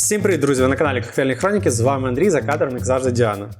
Всім привіт, друзі! Ви на каналі Коктейльні Хроніки. З вами Андрій, за кадром, як завжди, Діана.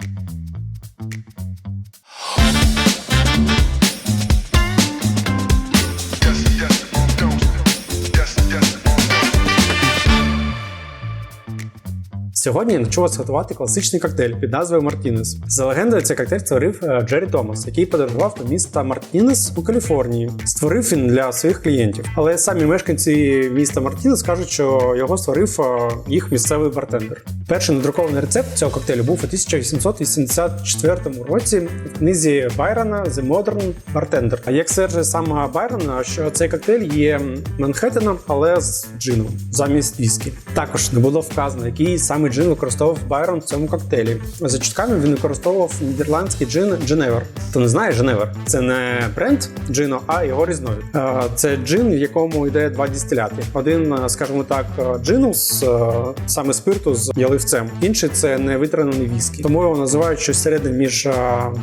Сьогодні я навчу вас готувати класичний коктейль під назвою Мартінес. За легендою, цей коктейль створив е, Джері Томас, який подорожував до міста Мартінес у Каліфорнії. Створив він для своїх клієнтів. Але самі мешканці міста Мартінес кажуть, що його створив е, їх місцевий бартендер. Перший надрукований рецепт цього коктейлю був у 1884 році в книзі Байрона The Modern Bartender. А як стверджує сам Байрон, що цей коктейль є Манхеттеном, але з джином замість віскі. Також не було вказано, який саме джин використовував Байрон в цьому коктейлі. За чутками він використовував нідерландський джин Дженевер. Хто не знає, Женевер це не бренд джину, а його різновид. Е, Це джин, в якому йде два дистиляти. Один, е, скажімо так, джину з е, саме спирту з яливцем. Інший це невитравлений віскі. Тому його називають щось середнє між е,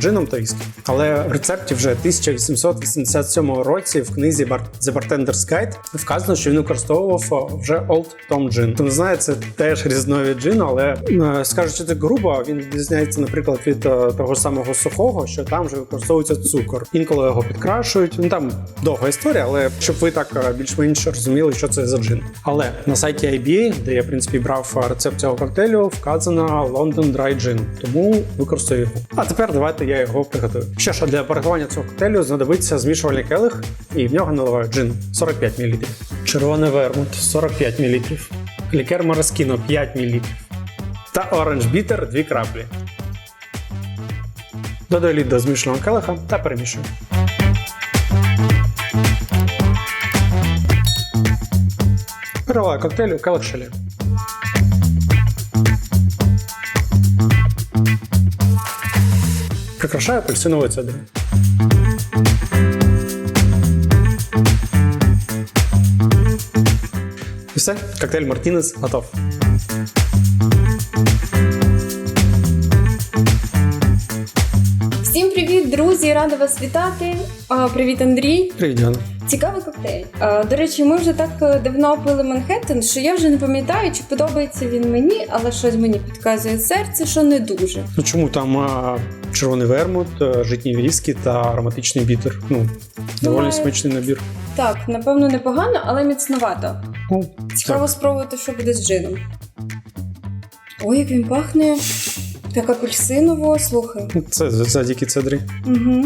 джином та віскі. Але в рецепті вже 1887 році в книзі The Bartender's Guide вказано, що він використовував е, вже Old Tom Gin. Хто не знає, це теж різновид джину, але е, скажучи так грубо, він відрізняється, наприклад, від е, того самого сухого, що там вже використовується цукор. Інколи його підкрашують. Ну там довга історія, але щоб ви так е, більш-менш розуміли, що це за джин. Але на сайті IBA, де я в принципі брав рецепт цього коктейлю, вказано London Dry Gin, тому використаю його. А тепер давайте я його приготую. Що ж, для приготування цього коктейлю знадобиться змішувальний келих, і в нього наливаю джин 45 мл. Червоний вермут 45 мл. Лікер Мороскіно 5 мл. Та оранж бітер 2 краплі. Додаю лід до змішаного келиха та перемішую. Переливаю коктейль у келих шелі. Прикрашаю апельсиновою цедрою. І все, коктейль Мартінес готов. Друзі! Рада вас вітати. Привіт, Андрій. Привіт, Діана. Цікавий коктейль. До речі, ми вже так е, давно пили Манхеттен, що я вже не пам'ятаю, чи подобається він мені, але щось мені підказує серце, що не дуже. Ну чому там а, червоний вермут, житні віскі та ароматичний бітер? Ну, доволі Думаю- смачний набір. Так, напевно, непогано, але міцновато. Ну, Цікаво так. спробувати, що буде з джином. Ой, як він пахне. Так апельсиново, слухай. Ну, Це завдяки цедрі. Угу.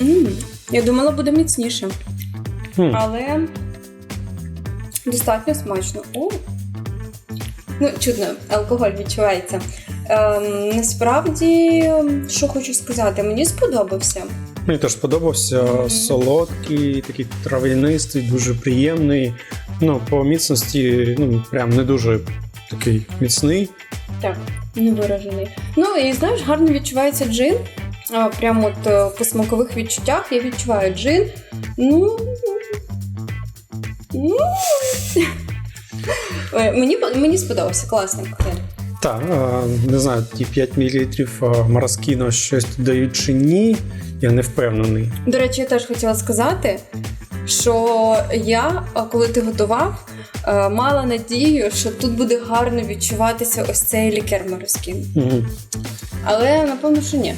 м Я думала, буде міцніше. Хм. Але достатньо смачно. О! Ну, чудно, алкоголь відчувається. Ем, насправді, що хочу сказати, мені сподобався. Мені теж сподобався солодкий, такий трав'янистий, дуже приємний. Ну, по міцності, ну, прям не дуже такий міцний. Так, невиражений. Ну і знаєш, гарно відчувається джин. А, Прямо от е, по смакових відчуттях я відчуваю джин. Ну. ну. Мені, мені сподобався класний коктейль. Так, не знаю, ті 5 мл мараскіно щось дають чи ні, я не впевнений. До речі, я теж хотіла сказати, що я, коли ти готував, мала надію, що тут буде гарно відчуватися ось цей лікер Мороскін. Угу. Але напевно, що ні.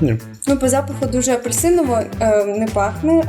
Ні. Ну, по запаху дуже апельсиново е, не пахне,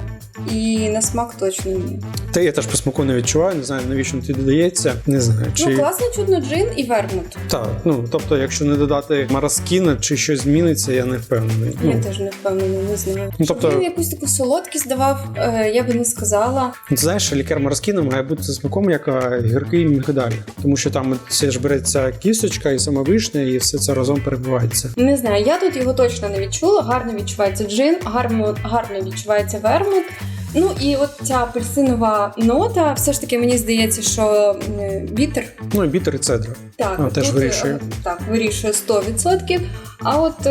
і на смак точно ні. Та я теж по смаку не відчуваю, не знаю, навіщо туди додається. Не знаю. Чи... Ну, класно чудно джин і вермут. Так, ну тобто, якщо не додати мараскіна, чи щось зміниться, я не впевнений. Я Ну, теж не впевнена, не знаю. Ну, тобто- Він якусь таку солодкість давав, е, я би не сказала. ти знаєш, лікер мараскіна має бути за смаком як гіркий мігдаль, тому що там це ж береться кісточка і сама вишня, і все це разом перебувається. Не знаю, я тут його точно не відчула. Гарно відчувається джин, гарно, гарно відчувається вермут. Ну і от ця апельсинова нота, все ж таки мені здається, що вітер Ну і бітер і цедра. так, А, теж тут, вирішує. е, Так, вирішує 100%. А от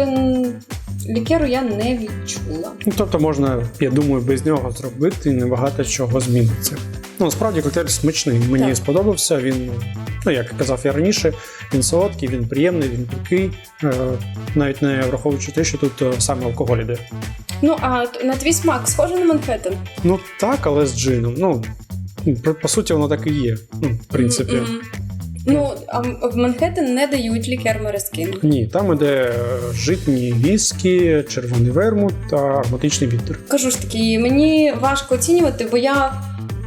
лікеру я не відчула. Ну тобто можна, я думаю, без нього зробити і небагато чого зміниться. Ну, справді коктейль смачний. Мені Так. сподобався. Він, ну як казав я раніше, він солодкий, він приємний, він пікий, е, навіть не враховуючи те, що тут е, саме алкоголь іде. Ну а на твій смак схоже на Манхеттен? Ну так, але з джином. Ну, по, суті, воно так і є. Ну, в принципі. М-м. Ну, а в Манхеттен не дають лікер Мерескін. Ні, там іде е, житні віскі, червоний вермут та ароматичний вітер. Кажу ж таки, мені важко оцінювати, бо я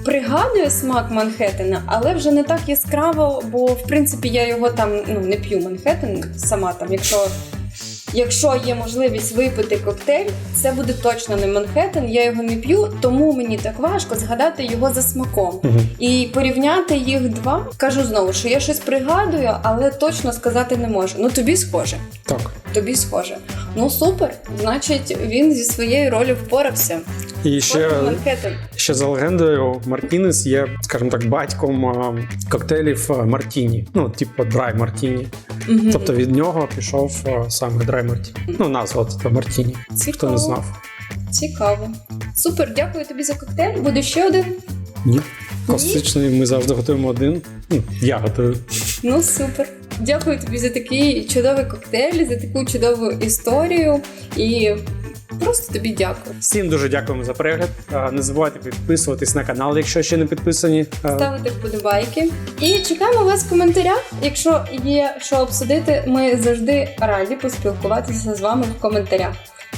пригадую смак Манхеттена, але вже не так яскраво, бо в принципі я його там ну, не п'ю Манхеттен сама там, якщо. Якщо є можливість випити коктейль, це буде точно не Манхеттен, я його не п'ю, тому мені так важко згадати його за смаком. Угу. І порівняти їх два, кажу знову, що я щось пригадую, але точно сказати не можу. Ну тобі схоже. Так. Тобі схоже. Ну супер. Значить, він зі своєю ролью впорався. І ще, ще за легендою, Мартінес є, скажімо так, батьком коктейлів Мартіні. Ну, типу драй Мартіні. Мгм. Тобто від нього пішов саме драй Мартіні. Ну, назва це Мартіні. Хто не знав. Цікаво. Супер, дякую тобі за коктейль. Буде ще один. Ні. Класичний ми завжди готуємо один. Я готую. Ну супер. Дякую тобі за такий чудовий коктейль, за таку чудову історію. І просто тобі дякую. Всім дуже дякуємо за перегляд. Не забувайте підписуватись на канал, якщо ще не підписані. А, Ставити вподобайки. І чекаємо вас в коментарях. Якщо є що обсудити, ми завжди раді поспілкуватися з вами в коментарях.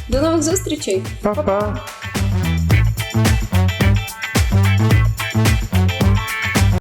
До нових зустрічей! Па-па!